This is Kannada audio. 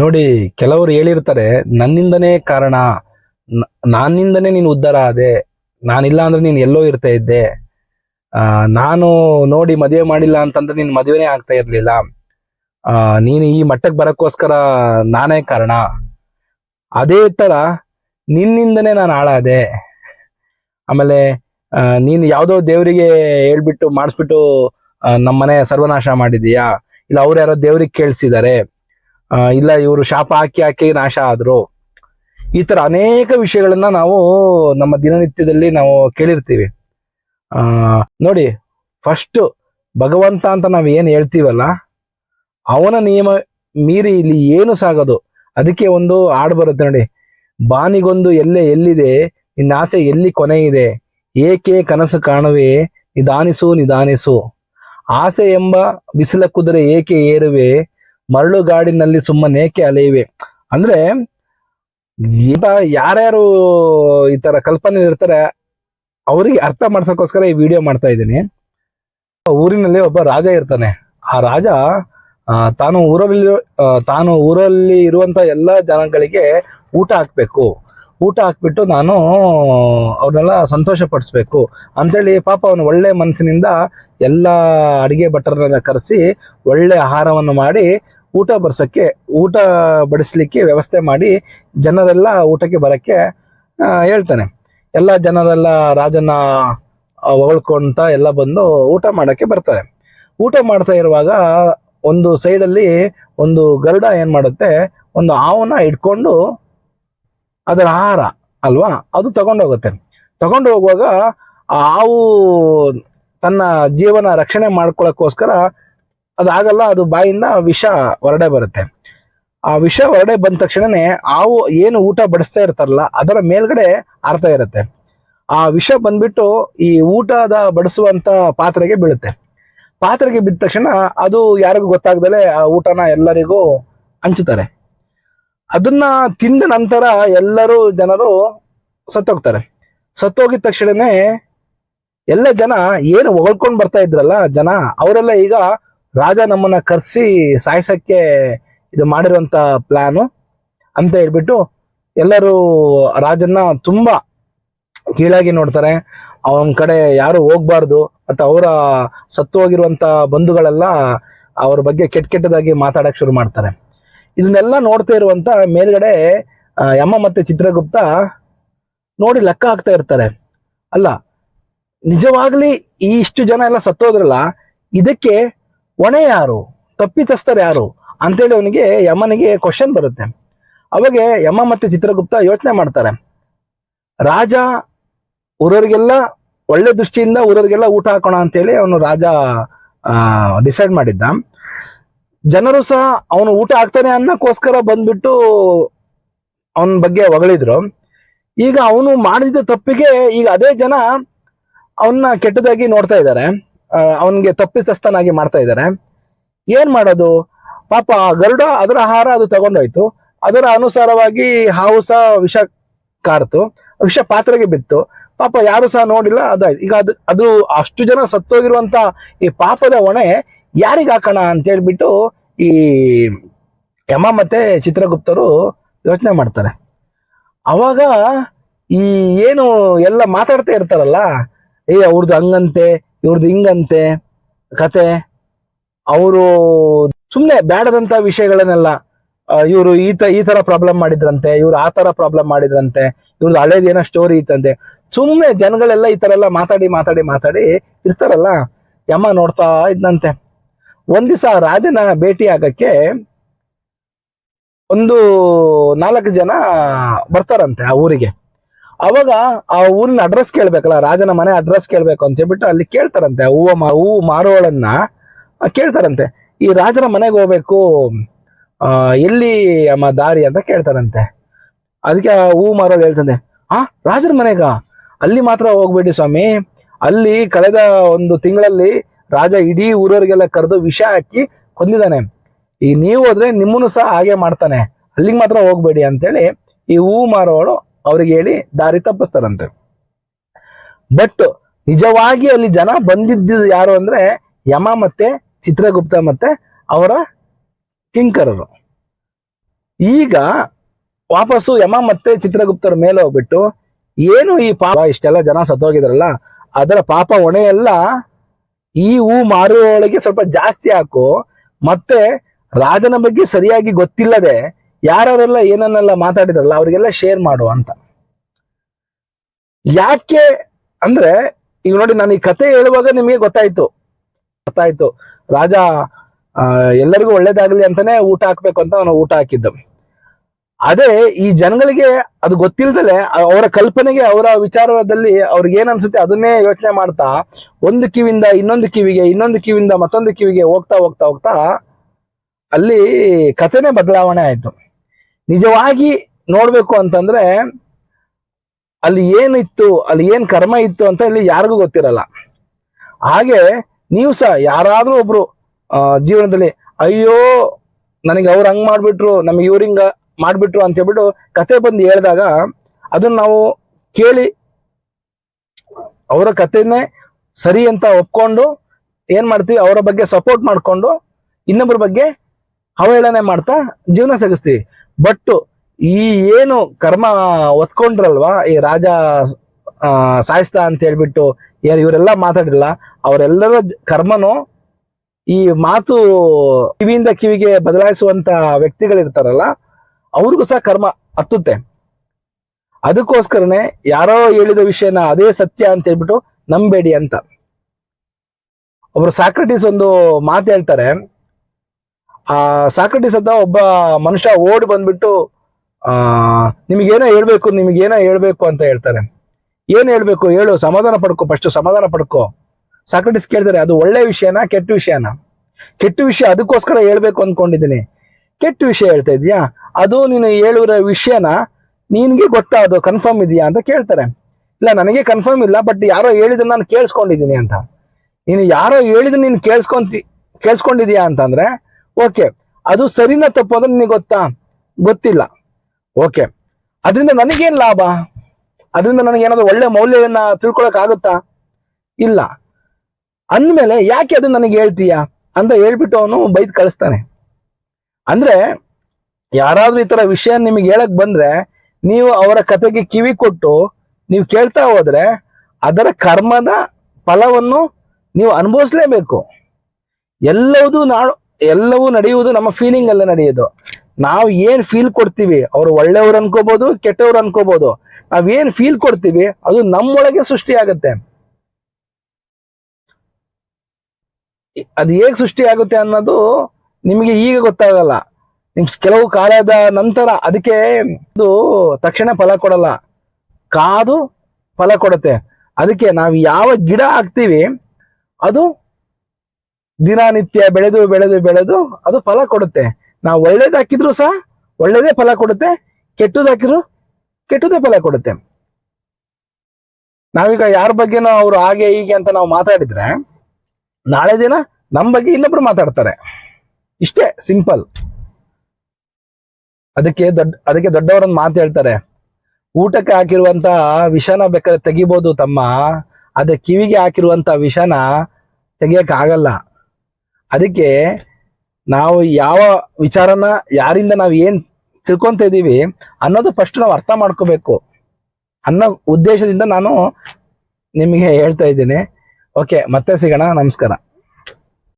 ನೋಡಿ, ಕೆಲವರು ಹೇಳಿರ್ತಾರೆ, ನನ್ನಿಂದನೇ ಕಾರಣ ನಾನಿಂದನೇ ನೀನು ಉದ್ಧಾರ ಆದೆ, ನಾನಿಲ್ಲ ಅಂದ್ರೆ ನೀನು ಎಲ್ಲೋ ಇರ್ತಾ ಇದ್ದೆ ನಾನು ನೋಡಿ ಮದುವೆ ಮಾಡಿಲ್ಲ ಅಂತಂದ್ರೆ ನೀನ್ ಮದುವೆನೇ ಆಗ್ತಾ ಇರ್ಲಿಲ್ಲ ನೀನು ಈ ಮಟ್ಟಕ್ಕೆ ಬರಕ್ಕೋಸ್ಕರ ನಾನೇ ಕಾರಣ. ಅದೇ ತರ ನಿನ್ನಿಂದನೇ ನಾನು ಹಾಳಾದೆ. ಆಮೇಲೆ ನೀನು ಯಾವುದೋ ದೇವರಿಗೆ ಹೇಳ್ಬಿಟ್ಟು, ಮಾಡಿಸ್ಬಿಟ್ಟು ನಮ್ಮನೆ ಸರ್ವನಾಶ ಮಾಡಿದೀಯಾ ಇಲ್ಲ ಅವ್ರು ಯಾರೋ ದೇವ್ರಿಗೆ ಕೇಳಿಸಿದ್ದಾರೆ? ಇಲ್ಲ, ಇವರು ಶಾಪ ಹಾಕಿ ಹಾಕಿ ನಾಶ ಆದ್ರು. ಈ ತರ ಅನೇಕ ವಿಷಯಗಳನ್ನ ನಾವು ನಮ್ಮ ದಿನನಿತ್ಯದಲ್ಲಿ ನಾವು ಕೇಳಿರ್ತೀವಿ. ಆ, ನೋಡಿ ಫಸ್ಟ್ ಭಗವಂತ ಅಂತ ನಾವ್ ಏನ್ ಹೇಳ್ತೀವಲ್ಲ, ಅವನ ನಿಯಮ ಮೀರಿ ಇಲ್ಲಿ ಏನು ಸಾಗೋದು? ಅದಕ್ಕೆ ಒಂದು ಹಾಡು ಬರುತ್ತೆ ನೋಡಿ. ಬಾನಿಗೊಂದು ಎಲ್ಲೆ ಎಲ್ಲಿದೆ, ನಿನ್ನ ಆಸೆ ಎಲ್ಲಿ ಕೊನೆ ಇದೆ? ಏಕೆ ಕನಸು ಕಾಣುವೆ? ನಿಧಾನಿಸು ನಿಧಾನಿಸು. ಆಸೆ ಎಂಬ ಬಿಸಿಲ ಕುದುರೆ ಏಕೆ ಏರುವೆ? ಮರಳುಗಾಡಿನಲ್ಲಿ ಸುಮ್ಮನೇಕೆ ಅಲೆಯುವೆ? ಅಂದ್ರೆ ಇಂತ ಯಾರ್ಯಾರು ಈ ತರ ಕಲ್ಪನೆ ಇರ್ತಾರೆ, ಅವರಿಗೆ ಅರ್ಥ ಮಾಡ್ಸಕ್ಕೋಸ್ಕರ ಈ ವಿಡಿಯೋ ಮಾಡ್ತಾ ಇದ್ದೀನಿ. ಊರಿನಲ್ಲಿ ಒಬ್ಬ ರಾಜ ಇರ್ತಾನೆ. ಆ ರಾಜ ತಾನು ಊರಲ್ಲಿ ತಾನು ಊರಲ್ಲಿ ಇರುವಂತ ಎಲ್ಲ ಜನಗಳಿಗೆ ಊಟ ಹಾಕ್ಬೇಕು. ಊಟ ಹಾಕ್ಬಿಟ್ಟು ನಾನು ಅವ್ರನ್ನೆಲ್ಲ ಸಂತೋಷ ಪಡಿಸ್ಬೇಕು ಅಂಥೇಳಿ ಪಾಪ ಅವನು ಒಳ್ಳೆ ಮನಸ್ಸಿನಿಂದ ಎಲ್ಲ ಅಡುಗೆ ಭಟ್ಟರನ್ನೆಲ್ಲ ಕರೆಸಿ ಒಳ್ಳೆ ಆಹಾರವನ್ನು ಮಾಡಿ ಊಟ ಬರ್ಸಕ್ಕೆ, ಊಟ ಬಡಿಸ್ಲಿಕ್ಕೆ ವ್ಯವಸ್ಥೆ ಮಾಡಿ ಜನರೆಲ್ಲ ಊಟಕ್ಕೆ ಬರಕ್ಕೆ ಹೇಳ್ತಾನೆ. ಎಲ್ಲ ಜನರೆಲ್ಲ ರಾಜನ ಹೊಗಳ್ಕೊಂತ ಎಲ್ಲ ಬಂದು ಊಟ ಮಾಡೋಕ್ಕೆ ಬರ್ತಾರೆ. ಊಟ ಮಾಡ್ತಾ ಇರುವಾಗ ಒಂದು ಸೈಡಲ್ಲಿ ಒಂದು ಗರುಡ ಏನು ಮಾಡುತ್ತೆ, ಒಂದು ಹಾವನ್ನ ಇಟ್ಕೊಂಡು ಅದರ ಆಹಾರ ಅಲ್ವಾ? ಅದು ತಗೊಂಡೋಗುತ್ತೆ. ತಗೊಂಡು ಹೋಗುವಾಗ ಹಾವು ತನ್ನ ಜೀವನ ರಕ್ಷಣೆ ಮಾಡ್ಕೊಳ್ಳೋಕ್ಕೋಸ್ಕರ ಅದಾಗಲ್ಲ ಅದು ಬಾಯಿಂದ ವಿಷ ಹೊರಡೆ ಬರುತ್ತೆ. ಆ ವಿಷ ಹೊರಡೆ ಬಂದ ತಕ್ಷಣನೇ ಹಾವು ಏನು ಊಟ ಬಡಿಸ್ತಾ ಇರ್ತಾರಲ್ಲ, ಅದರ ಮೇಲ್ಗಡೆ ಆರ್ತಾ ಇರುತ್ತೆ. ಆ ವಿಷ ಬಂದ್ಬಿಟ್ಟು ಈ ಊಟದ ಬಡಿಸುವಂತ ಪಾತ್ರೆಗೆ ಬೀಳುತ್ತೆ. ಪಾತ್ರೆಗೆ ಬಿದ್ದ ತಕ್ಷಣ ಅದು ಯಾರಿಗೂ ಗೊತ್ತಾಗ್ದಲೆ ಆ ಊಟನ ಎಲ್ಲರಿಗೂ ಹಂಚುತ್ತಾರೆ ಅದನ್ನ ತಿಂದ ನಂತರ ಎಲ್ಲರೂ ಜನರು ಸತ್ತೋಗ್ತಾರೆ. ಸತ್ತೋಗಿದ ತಕ್ಷಣನೇ ಎಲ್ಲ ಜನ ಏನು ಹೊಗಳ್ಕೊಂಡ್ ಬರ್ತಾ ಇದ್ರಲ್ಲ ಜನ, ಅವರೆಲ್ಲ ಈಗ ರಾಜ ನಮ್ಮನ್ನ ಕರೆಸಿ ಸಾಯಿಸಕ್ಕೆ ಇದು ಮಾಡಿರುವಂತ ಪ್ಲಾನು ಅಂತ ಹೇಳ್ಬಿಟ್ಟು ಎಲ್ಲರೂ ರಾಜನ್ನ ತುಂಬಾ ಕೀಳಾಗಿ ನೋಡ್ತಾರೆ. ಅವನ ಕಡೆ ಯಾರು ಹೋಗ್ಬಾರ್ದು, ಮತ್ತೆ ಅವರ ಸತ್ತು ಹೋಗಿರುವಂತ ಬಂಧುಗಳೆಲ್ಲ ಅವ್ರ ಬಗ್ಗೆ ಕೆಟ್ಟ ಕೆಟ್ಟದಾಗಿ ಮಾತಾಡಕ್ ಶುರು ಮಾಡ್ತಾರೆ. ಇದನ್ನೆಲ್ಲ ನೋಡ್ತಾ ಇರುವಂತ ಮೇಲ್ಗಡೆ ಯಮ ಮತ್ತೆ ಚಿತ್ರಗುಪ್ತ ನೋಡಿ ಲೆಕ್ಕ ಹಾಕ್ತಾ ಇರ್ತಾರೆ. ಅಲ್ಲ, ನಿಜವಾಗ್ಲಿ ಈ ಇಷ್ಟು ಜನ ಎಲ್ಲ ಸತ್ತೋದ್ರಲ್ಲ, ಇದಕ್ಕೆ ಹೊಣೆ ಯಾರು? ತಪ್ಪಿತಸ್ಥರು ಯಾರು? ಅಂತೇಳಿ ಅವನಿಗೆ ಯಮನಿಗೆ ಕ್ವಶನ್ ಬರುತ್ತೆ. ಅವಾಗ ಯಮ ಮತ್ತೆ ಚಿತ್ರಗುಪ್ತ ಯೋಚನೆ ಮಾಡ್ತಾರೆ. ರಾಜ, ಊರವ್ರಿಗೆಲ್ಲ ಒಳ್ಳೆ ದೃಷ್ಟಿಯಿಂದ ಊರವ್ರಿಗೆಲ್ಲ ಊಟ ಹಾಕೋಣ ಅಂತೇಳಿ ಅವನು ರಾಜ ಡಿಸೈಡ್ ಮಾಡಿದ್ದ. ಜನರು ಸಹ ಅವನು ಊಟ ಆಗ್ತಾನೆ ಅನ್ನಕ್ಕೋಸ್ಕರ ಬಂದ್ಬಿಟ್ಟು ಅವನ ಬಗ್ಗೆ ಹೊಗಳಿದ್ರು. ಈಗ ಅವನು ಮಾಡಿದ ತಪ್ಪಿಗೆ ಈಗ ಅದೇ ಜನ ಅವನ್ನ ಕೆಟ್ಟದಾಗಿ ನೋಡ್ತಾ ಇದ್ದಾರೆ. ಅವನಿಗೆ ತಪ್ಪಿತಸ್ಥನಾಗಿ ಮಾಡ್ತಾ ಇದ್ದಾರೆ. ಏನ್ ಮಾಡೋದು? ಪಾಪ ಗರುಡ ಅದರ ಆಹಾರ ಅದು ತಗೊಂಡೋಯ್ತು. ಅದರ ಅನುಸಾರವಾಗಿ ಹಾವು ಸಹ ವಿಷ ಕಾರ್ತು. ವಿಷ ಪಾತ್ರೆಗೆ ಬಿತ್ತು. ಪಾಪ ಯಾರು ಸಹ ನೋಡಿಲ್ಲ. ಅದಾಯ್ತು. ಈಗ ಅದು ಅದು ಅಷ್ಟು ಜನ ಸತ್ತೋಗಿರುವಂತ ಈ ಪಾಪದ ಹೊಣೆ ಯಾರಿಗ ಹಾಕೋಣ ಅಂತ ಹೇಳ್ಬಿಟ್ಟು ಈ ಯಮ ಮತ್ತೆ ಚಿತ್ರಗುಪ್ತರು ಯೋಚನೆ ಮಾಡ್ತಾರೆ. ಅವಾಗ ಈ ಏನು ಎಲ್ಲ ಮಾತಾಡ್ತಾ ಇರ್ತಾರಲ್ಲ, ಏ ಅವ್ರದ್ದು ಹಂಗಂತೆ ಇವ್ರದ್ದು ಹಿಂಗಂತೆ ಕತೆ, ಅವರು ಸುಮ್ಮನೆ ಬೇಡದಂಥ ವಿಷಯಗಳನ್ನೆಲ್ಲ ಇವರು ಈ ತ, ಈ ಥರ ಪ್ರಾಬ್ಲಮ್ ಮಾಡಿದ್ರಂತೆ, ಇವ್ರು ಆ ಥರ ಪ್ರಾಬ್ಲಮ್ ಮಾಡಿದ್ರಂತೆ ಇವ್ರದ್ದು ಹಳೇದೇನೋ ಸ್ಟೋರಿ ಇತ್ತಂತೆ. ಸುಮ್ಮನೆ ಜನಗಳೆಲ್ಲ ಈ ಥರ ಎಲ್ಲ ಮಾತಾಡಿ ಮಾತಾಡಿ ಮಾತಾಡಿ ಇರ್ತಾರಲ್ಲ, ಯಮ ನೋಡ್ತಾ ಇದ್ನಂತೆ. ಒಂದ್ ದಿವಸ ರಾಜನ ಭೇಟಿ ಆಗಕ್ಕೆ ಒಂದು ನಾಲ್ಕು ಜನ ಬರ್ತಾರಂತೆ ಆ ಊರಿಗೆ. ಅವಾಗ ಆ ಊರಿನ ಅಡ್ರೆಸ್ ಕೇಳ್ಬೇಕಲ್ಲ, ರಾಜನ ಮನೆ ಅಡ್ರೆಸ್ ಕೇಳ್ಬೇಕು ಅಂತ ಹೇಳ್ಬಿಟ್ಟು ಅಲ್ಲಿ ಕೇಳ್ತಾರಂತೆ. ಹೂವು ಮಾ ಹೂವು ಮಾರುವಳನ್ನ ಕೇಳ್ತಾರಂತೆ. ಈ ರಾಜನ ಮನೆಗೆ ಹೋಗ್ಬೇಕು ಎಲ್ಲಿ ಅಮ್ಮ ದಾರಿ ಅಂತ ಕೇಳ್ತಾರಂತೆ. ಅದಕ್ಕೆ ಆ ಹೂವು ಮಾರೋಳು ಹೇಳ್ತಾನೆ, ಆ, ರಾಜನ ಮನೆಗ? ಅಲ್ಲಿ ಮಾತ್ರ ಹೋಗ್ಬೇಡಿ ಸ್ವಾಮಿ. ಅಲ್ಲಿ ಕಳೆದ ಒಂದು ತಿಂಗಳಲ್ಲಿ ರಾಜ ಇಡೀ ಊರವರಿಗೆಲ್ಲ ಕರೆದು ವಿಷ ಹಾಕಿ ಕೊಂದಿದ್ದಾನೆ. ಈ ನೀವು ಹೋದ್ರೆ ನಿಮ್ಮನ್ನು ಸಹ ಹಾಗೆ ಮಾಡ್ತಾನೆ. ಅಲ್ಲಿಗೆ ಮಾತ್ರ ಹೋಗ್ಬೇಡಿ ಅಂತೇಳಿ ಈ ಹೂವು ಮಾರೋಳು ಅವ್ರಿಗೆ ಹೇಳಿ ದಾರಿ ತಪ್ಪಿಸ್ತಾರಂತೆ. ಬಟ್ ನಿಜವಾಗಿ ಅಲ್ಲಿ ಜನ ಬಂದಿದ್ದು ಯಾರು ಅಂದ್ರೆ ಯಮ ಮತ್ತೆ ಚಿತ್ರಗುಪ್ತ ಮತ್ತೆ ಅವರ ಕಿಂಕರರು. ಈಗ ವಾಪಸ್ಸು ಯಮ ಮತ್ತೆ ಚಿತ್ರಗುಪ್ತರ ಮೇಲೆ ಹೋಗ್ಬಿಟ್ಟು ಏನು ಈ ಪಾಪ ಇಷ್ಟೆಲ್ಲ ಜನ ಸತ್ತೋಗಿದ್ರಲ್ಲ, ಅದರ ಪಾಪ ಹೊಣೆಯೆಲ್ಲ ಈ ಹೂ ಮಾರುವವಳಿಗೆ ಸ್ವಲ್ಪ ಜಾಸ್ತಿ ಹಾಕು. ಮತ್ತೆ ರಾಜನ ಬಗ್ಗೆ ಸರಿಯಾಗಿ ಗೊತ್ತಿಲ್ಲದೆ ಯಾರೆಲ್ಲ ಏನನ್ನೆಲ್ಲ ಮಾತಾಡಿದ್ರಲ್ಲ ಅವರಿಗೆಲ್ಲ ಶೇರ್ ಮಾಡು ಅಂತ. ಯಾಕೆ ಅಂದ್ರೆ ಈಗ ನೋಡಿ ನಾನು ಈ ಕತೆ ಹೇಳುವಾಗ ನಿಮಗೆ ಗೊತ್ತಾಯ್ತು. ಗೊತ್ತಾಯ್ತು. ರಾಜ ಎಲ್ಲರಿಗೂ ಒಳ್ಳೇದಾಗ್ಲಿ ಅಂತಾನೆ ಊಟ ಹಾಕ್ಬೇಕು ಅಂತ ಅವನು ಊಟ ಹಾಕಿದ್ದ. ಅದೇ ಈ ಜನಗಳಿಗೆ ಅದು ಗೊತ್ತಿಲ್ದಲೆ ಅವರ ಕಲ್ಪನೆಗೆ ಅವರ ವಿಚಾರದಲ್ಲಿ ಅವ್ರಿಗೆ ಏನ್ ಅನ್ಸುತ್ತೆ ಅದನ್ನೇ ಯೋಚನೆ ಮಾಡ್ತಾ ಒಂದು ಕಿವಿಯಿಂದ ಇನ್ನೊಂದು ಕಿವಿಗೆ, ಇನ್ನೊಂದು ಕಿವಿಯಿಂದ ಮತ್ತೊಂದು ಕಿವಿಗೆ ಹೋಗ್ತಾ ಹೋಗ್ತಾ ಹೋಗ್ತಾ ಅಲ್ಲಿ ಕಥೆನೇ ಬದಲಾವಣೆ ಆಯ್ತು. ನಿಜವಾಗಿ ನೋಡ್ಬೇಕು ಅಂತಂದ್ರೆ ಅಲ್ಲಿ ಏನಿತ್ತು, ಅಲ್ಲಿ ಏನ್ ಕರ್ಮ ಇತ್ತು ಅಂತ ಇಲ್ಲಿ ಯಾರಿಗೂ ಗೊತ್ತಿರಲ್ಲ. ಹಾಗೆ ನೀವು ಸಹ ಯಾರಾದ್ರೂ ಒಬ್ರು ಜೀವನದಲ್ಲಿ, ಅಯ್ಯೋ, ನನಗೆ ಅವ್ರು ಹಂಗ್ ಮಾಡ್ಬಿಟ್ರು, ನಮಗೆ ಇವ್ರಿಂಗ ಮಾಡ್ಬಿಟ್ರು ಅಂತ ಹೇಳ್ಬಿಟ್ಟು ಕತೆ ಬಂದು ಹೇಳಿದಾಗ ಅದನ್ನ ನಾವು ಕೇಳಿ ಅವರ ಕಥೆನೇ ಸರಿ ಅಂತ ಒಪ್ಕೊಂಡು ಏನ್ ಮಾಡ್ತೀವಿ? ಅವರ ಬಗ್ಗೆ ಸಪೋರ್ಟ್ ಮಾಡ್ಕೊಂಡು ಇನ್ನೊಬ್ಬರ ಬಗ್ಗೆ ಅವಹೇಳನೆ ಮಾಡ್ತಾ ಜೀವನ ಸಾಗಿಸ್ತೀವಿ. ಬಟ್ ಈ ಏನು ಕರ್ಮ ಒತ್ಕೊಂಡ್ರಲ್ವಾ ಈ ರಾಜ ಸಾಯಿಸ್ತಾ ಅಂತ ಹೇಳ್ಬಿಟ್ಟು ಯಾರು ಇವರೆಲ್ಲ ಮಾತಾಡಿಲ್ಲ. ಅವರೆಲ್ಲರ ಕರ್ಮನು ಈ ಮಾತು ಕಿವಿಯಿಂದ ಕಿವಿಗೆ ಬದಲಾಯಿಸುವಂತ ವ್ಯಕ್ತಿಗಳಿರ್ತಾರಲ್ಲ ಅವ್ರಿಗೂ ಸಹ ಕರ್ಮ ಹತ್ತುತ್ತೆ. ಅದಕ್ಕೋಸ್ಕರನೇ ಯಾರೋ ಹೇಳಿದ ವಿಷಯನ ಅದೇ ಸತ್ಯ ಅಂತ ಹೇಳ್ಬಿಟ್ಟು ನಂಬೇಡಿ ಅಂತ. ಒಬ್ರು ಸಾಕ್ರೆಟಿಸ್ ಒಂದು ಮಾತು ಹೇಳ್ತಾರೆ. ಆ ಸಾಕ್ರೆಟಿಸ್ ಅಂತ ಒಬ್ಬ ಮನುಷ್ಯ ಓಡಿ ಬಂದ್ಬಿಟ್ಟು, ಆ, ನಿಮಗೇನೋ ಹೇಳ್ಬೇಕು ನಿಮಗೇನೋ ಹೇಳ್ಬೇಕು ಅಂತ ಹೇಳ್ತಾರೆ. ಏನ್ ಹೇಳ್ಬೇಕು? ಹೇಳು, ಸಮಾಧಾನ ಪಡ್ಕೋ ಫಸ್ಟ್ ಸಮಾಧಾನ ಪಡ್ಕೋ. ಸಾಕ್ರೆಟಿಸ್ ಕೇಳ್ತಾರೆ, ಅದು ಒಳ್ಳೆ ವಿಷಯನ ಕೆಟ್ಟ ವಿಷಯನ? ಕೆಟ್ಟ ವಿಷಯ ಅದಕ್ಕೋಸ್ಕರ ಹೇಳ್ಬೇಕು ಅನ್ಕೊಂಡಿದ್ದೀನಿ. ಕೆಟ್ಟ ವಿಷಯ ಹೇಳ್ತಾ ಇದೆಯಾ? ಅದು ನೀನು ಹೇಳುವ ವಿಷಯನ ನಿನ್ಗೆ ಗೊತ್ತಾ ಅದು ಕನ್ಫರ್ಮ್ ಇದೆಯಾ ಅಂತ ಕೇಳ್ತಾರೆ. ಇಲ್ಲ, ನನಗೆ ಕನ್ಫರ್ಮ್ ಇಲ್ಲ ಬಟ್ ಯಾರೋ ಹೇಳಿದ್ರು ನಾನು ಕೇಳಿಸ್ಕೊಂಡಿದ್ದೀನಿ ಅಂತ. ನೀನು ಯಾರೋ ಹೇಳಿದ್ರು ನೀನು ಕೇಳಿಸ್ಕೊಂತಿ ಕೇಳಿಸ್ಕೊಂಡಿದ್ಯಾ ಅಂತಂದ್ರೆ ಓಕೆ ಅದು ಸರಿನಾ ತಪ್ಪು ಅಂದ್ರೆ ನಿನಗೆ ಗೊತ್ತಾ? ಗೊತ್ತಿಲ್ಲ. ಓಕೆ ಅದರಿಂದ ನನಗೇನು ಲಾಭ? ಅದರಿಂದ ನನಗೆ ಏನಾದ್ರು ಒಳ್ಳೆ ಮೌಲ್ಯವನ್ನ ತಿಳ್ಕೊಳಕ್ ಆಗುತ್ತಾ? ಇಲ್ಲ. ಅಂದ್ಮೇಲೆ ಯಾಕೆ ಅದು ನನಗೆ ಹೇಳ್ತೀಯಾ ಅಂತ ಹೇಳ್ಬಿಟ್ಟು ಅವನು ಬೈದ್ ಕಳಿಸ್ತಾನೆ. ಅಂದ್ರೆ ಯಾರಾದ್ರೂ ಈ ತರ ವಿಷಯ ನಿಮಗೆ ಹೇಳಕ್ ಬಂದ್ರೆ ನೀವು ಅವರ ಕತೆಗೆ ಕಿವಿ ಕೊಟ್ಟು ನೀವು ಕೇಳ್ತಾ ಹೋದ್ರೆ ಅದರ ಕರ್ಮದ ಫಲವನ್ನು ನೀವು ಅನುಭವಿಸ್ಲೇಬೇಕು. ಎಲ್ಲವೂ ನಾಳು ಎಲ್ಲವೂ ನಡೆಯುವುದು ನಮ್ಮ ಫೀಲಿಂಗ್ ಅಲ್ಲ ನಡೆಯೋದು. ನಾವು ಏನ್ ಫೀಲ್ ಕೊಡ್ತೀವಿ, ಅವ್ರು ಒಳ್ಳೆಯವ್ರು ಅನ್ಕೋಬಹುದು ಕೆಟ್ಟವ್ರು ಅನ್ಕೋಬಹುದು ನಾವ್ ಏನ್ ಫೀಲ್ ಕೊಡ್ತೀವಿ, ಅದು ನಮ್ಮೊಳಗೆ ಸೃಷ್ಟಿ ಆಗತ್ತೆ ಅದು ಹೇಗ್ ಸೃಷ್ಟಿ ಆಗುತ್ತೆ ಅನ್ನೋದು ನಿಮಗೆ ಈಗ ಗೊತ್ತಾಗಲ್ಲ. ನಿಮ್ ಕೆಲವು ಕಾಲದ ನಂತರ ಅದಕ್ಕೆ ಇದು ತಕ್ಷಣ ಫಲ ಕೊಡಲ್ಲ. ಕಾದು ಫಲ ಕೊಡುತ್ತೆ. ಅದಕ್ಕೆ ನಾವು ಯಾವ ಗಿಡ ಹಾಕ್ತೀವಿ, ಅದು ದಿನನಿತ್ಯ ಬೆಳೆದು ಬೆಳೆದು ಬೆಳೆದು ಅದು ಫಲ ಕೊಡುತ್ತೆ. ನಾವು ಒಳ್ಳೇದು ಹಾಕಿದ್ರು ಸಹ ಒಳ್ಳೇದೇ ಫಲ ಕೊಡುತ್ತೆ, ಕೆಟ್ಟದ್ದು ಹಾಕಿದ್ರು ಕೆಟ್ಟದೇ ಫಲ ಕೊಡುತ್ತೆ. ನಾವೀಗ ಯಾರ ಬಗ್ಗೆನೋ ಅವ್ರು ಹಾಗೆ ಹೀಗೆ ಅಂತ ನಾವು ಮಾತಾಡಿದ್ರೆ, ನಾಳೆ ದಿನ ನಮ್ಮ ಬಗ್ಗೆ ಇನ್ನೊಬ್ರು ಮಾತಾಡ್ತಾರೆ. ಇಷ್ಟೇ ಸಿಂಪಲ್. ಅದಕ್ಕೆ ದೊಡ್ಡ, ಅದಕ್ಕೆ ದೊಡ್ಡವರೊಂದು ಮಾತು ಹೇಳ್ತಾರೆ. ಊಟಕ್ಕೆ ಹಾಕಿರುವಂತ ವಿಷನ ಬೇಕಾದ್ರೆ ತೆಗಿಬೋದು ತಮ್ಮ. ಅದೇ ಕಿವಿಗೆ ಹಾಕಿರುವಂತ ವಿಷನ ತೆಗಿಯಕ್ ಆಗಲ್ಲ ಅದಕ್ಕೆ ನಾವು ಯಾವ ವಿಚಾರನ ಯಾರಿಂದ ನಾವು ಏನ್ ತಿಳ್ಕೊಂತ ಇದ್ದೀವಿ ಅನ್ನೋದು ಫಸ್ಟ್ ನಾವು ಅರ್ಥ ಮಾಡ್ಕೋಬೇಕು. ಅನ್ನೋ ಉದ್ದೇಶದಿಂದ ನಾನು ನಿಮಗೆ ಹೇಳ್ತಾ ಇದ್ದೀನಿ. ಓಕೆ ಮತ್ತೆ ಸಿಗೋಣ. ನಮಸ್ಕಾರ.